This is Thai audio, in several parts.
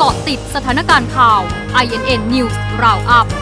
เกาะติดสถานการณ์ข่าว INN News Roundup 15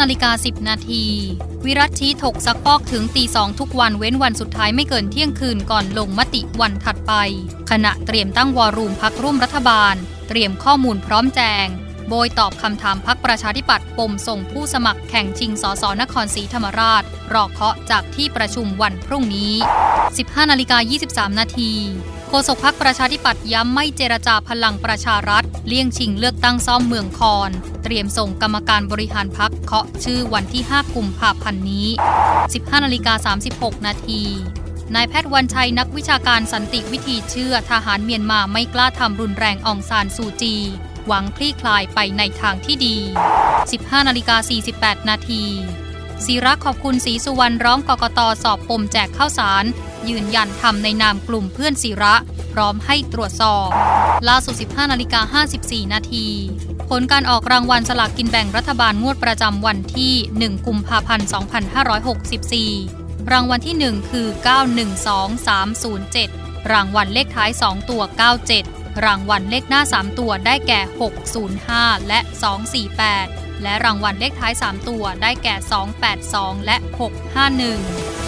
นาฬิกา10 นาที วิรัตชี้ถกซักฟอกถึงตีสองทุกวันเว้นวันสุดท้ายไม่เกินเที่ยงคืนก่อนลงมติวันถัดไป ขณะเตรียมตั้งวอรูมพักร่วมรัฐบาล เตรียมข้อมูลพร้อมแจง โบยตอบคำถามพักประชาธิปัตย์ปมส่งผู้สมัครแข่งชิงสสนครศรีธรรมราช รอเคาะจากที่ประชุมวันพรุ่งนี้ 15นาฬิกา23 นาทีโฆษกพักประชาธิปัตย์ย้ำไม่เจรจาพลังประชารัฐ เลี่ยงชิงเลือกตั้งซ่อมเมืองคอน เตรียมส่งกรรมการบริหารพักเคาะชื่อวันที่ 5 กุมภาพันธ์นี้ 15นาฬิกา36 นาทีนายแพทย์วันชัยนักวิชาการสันติวิธีเชื่อทหารเมียนมาไม่กล้าทำรุนแรงอองซานซูจี หวังคลี่คลายไปในทางที่ดี 15นาฬิกา48 นาทีศิระขอบคุณศรีสุวรรณร้องกกตสอบปมแจกข้าวสาร ยืนยันทำในนามกลุ่มเพื่อนศิระ พร้อมให้ตรวจสอบ ล่าสุด 15นาฬิกา54 นาที ผลการออกรางวัลสลากกินแบ่งรัฐบาลงวดประจำวันที่ 1 กุมภาพันธ์ 2564 รางวัลที่ 1 คือ 912307 รางวัลเลขท้าย 2 ตัว 97 รางวัลเลขหน้า 3 ตัวได้แก่ 605 และ 248 และรางวัลเลขท้าย 3 ตัวได้แก่ 282 และ 651